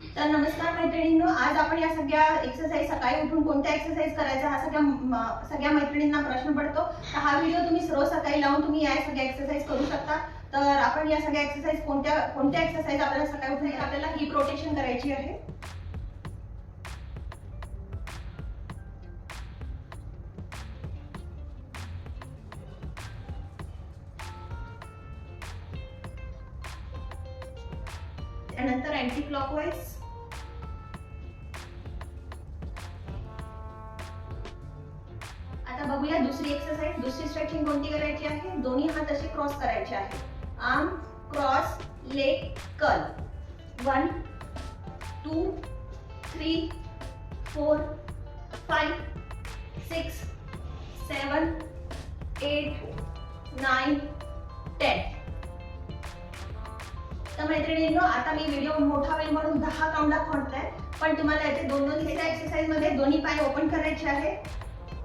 तर नमस्कार मैत्रिणींनो आज आपण या सगळ्या एक्सरसाइज सकाळी उठून कोणत्या एक्सरसाइज करायचा हा सगळ्या सगळ्या मैत्रिणींना प्रश्न पडतो. तर हा व्हिडिओ तुम्ही रोज सकाळी लावून तुम्ही या सगळ्या एक्सरसाइज करू शकता. तर आपण या सगळ्या एक्सरसाइज कोणत्या कोणत्या एक्सरसाइज आपल्याला सकाळी उठून आपल्याला ही प्रोटेक्शन करायची आहे? त्यानंतर अँटी क्लॉकवाईज आता बघूया दुसरी एक्सरसाइज दुसरी स्ट्रेचिंग कोणती करायची आहे? दोन्ही हात असे क्रॉस करायचे आहे arm cross leg curl one two three four five six seven eight nine ten मैत्रिणींनो आता मी व्हिडिओ मोठा होईल म्हणून दहा काउंट दाखवत पण तुम्हाला याचे दोन दोन एक्सरसाइजमध्ये दोन्ही पाय ओपन करायचे आहे.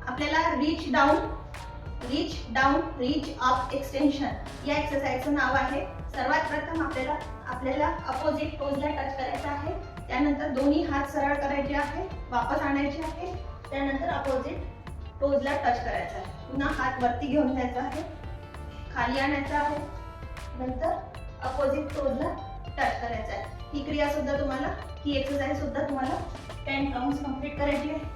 आपल्याला reach down reach down reach up extension या एक्सरसाइजचं नाव आहे. सर्वात प्रथम आपल्याला आपल्याला अपोजिट टोजला टच करायचा आहे. त्यानंतर दोन्ही हात सरळ करायचे आहे वापस आणायचे आहे. त्यानंतर अपोजिट टोजला टच करायचा आहे. पुन्हा हात वरती घेऊन जायचा आहे. खाली आणायचा आहे. नंतर अपोजिट टोजला टच करायचा आहे. ही क्रिया सुद्धा तुम्हाला ही एक्सरसाइज सुद्धा तुम्हाला टेन काउंट्स कंप्लीट करायची आहे.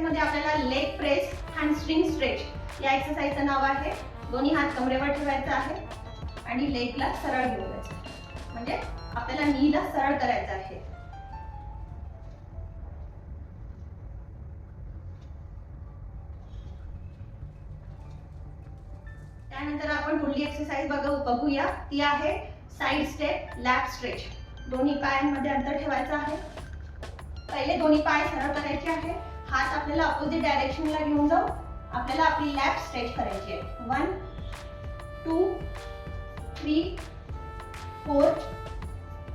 मध्ये आपल्याला लेग प्रेस हॅमस्ट्रिंग स्ट्रेच या एक्सरसाइजचं नाव आहे. दोन्ही हात कमरेवर ठेवायचा आहे आणि लेगला सरळ घेऊन म्हणजे आपल्याला नीला सरळ करायचं आहे. त्यानंतर आपण पुढली एक्सरसाइज बघू बघूया. ती आहे साइड स्टेप लॅप स्ट्रेच दोन्ही पायांमध्ये अंतर ठेवायचं आहे. पहिले दोन्ही पाय सरळ करायचे आहे. हात आपल्याला अपोजिट डायरेक्शनला घेऊन जाऊ. आपल्याला आपली लॅप स्ट्रेच करायची आहे. One two three four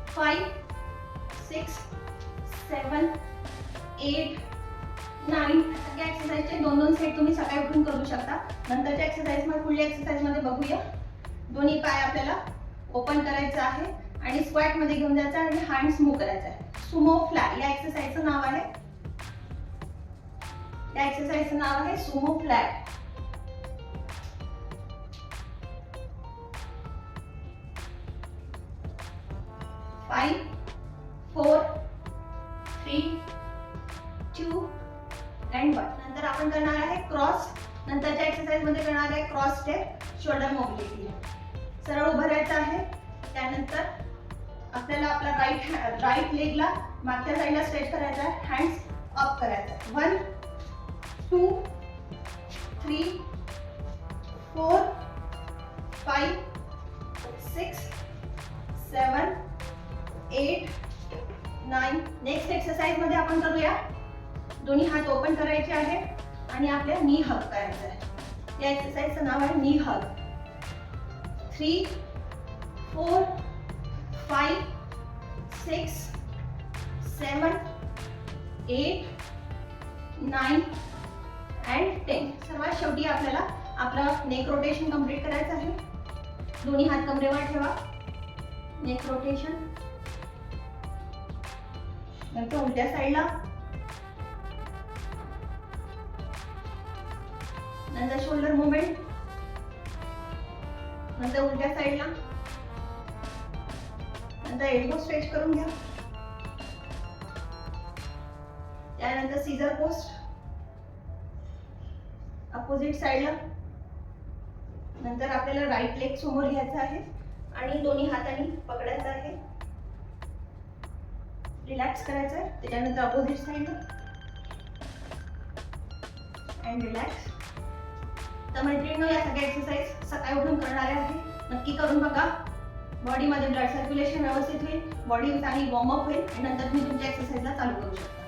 five six seven eight नाही सगळ्या एक्सरसाइजचे दोन दोन सेट तुम्ही सकाळी उठून करू शकता. नंतरच्या एक्सरसाइजमध्ये पुढल्या एक्सरसाइजमध्ये बघूया. दोन्ही पाय आपल्याला ओपन करायचं आहे आणि स्क्वॅटमध्ये घेऊन जायचं आहे आणि हँड स्मो करायचा आहे. सुमो फ्लॅट या एक्सरसाइजचं नाव आहे. या एक्सरसाइजचं नाव आहे sumo flat five four three two and one नंतर आपण करणार आहे क्रॉस नंतरच्या एक्सरसाइजमध्ये करणार आहे क्रॉस स्टेप शोल्डर मोबिलिटी सरळ उभं राहायचं आहे. त्यानंतर आपल्याला आपला राईट राईट लेगला मागच्या साईडला स्ट्रेच करायचा आहे. हँड्स अप करायचा आहे. One two three four five six seven eight nine next एक्सरसाइजमध्ये आपण करूया. दोन्ही हात ओपन करायचे आहे आणि आपल्या नी हग करायचं आहे. या एक्सरसाइजचं नाव आहे knee hug three four five six seven eight nine and ten सर्वात शेवटी आपल्याला आपलं नेक रोटेशन कंप्लीट करायचं आहे. दोन्ही हात कमरेवर ठेवा. नेक रोटेशन नंतर उलट्या साईडला नंतर शोल्डर मुवमेंट नंतर उलट्या साईडला नंतर एल्बो स्ट्रेच करून घ्या. त्यानंतर सीझर पोस्ट अपोजिट साईडला नंतर आपल्याला राईट लेग समोर घ्यायचा आहे आणि दोन्ही हाताने पकडायचं आहे. रिलॅक्स करायचं आहे. त्याच्यानंतर अपोजिट साईडला अँड रिलॅक्स तर मैत्रिणींनो या सगळ्या एक्सरसाइज सकाळी उठून करणाऱ्या आहे नक्की करून बघा. बॉडीमध्ये ब्लड सर्क्युलेशन व्यवस्थित होईल. बॉडी चांगली वॉर्मअप होईल. आणि नंतर तुम्ही तुमच्या एक्सरसाइजला चालू करू शकता.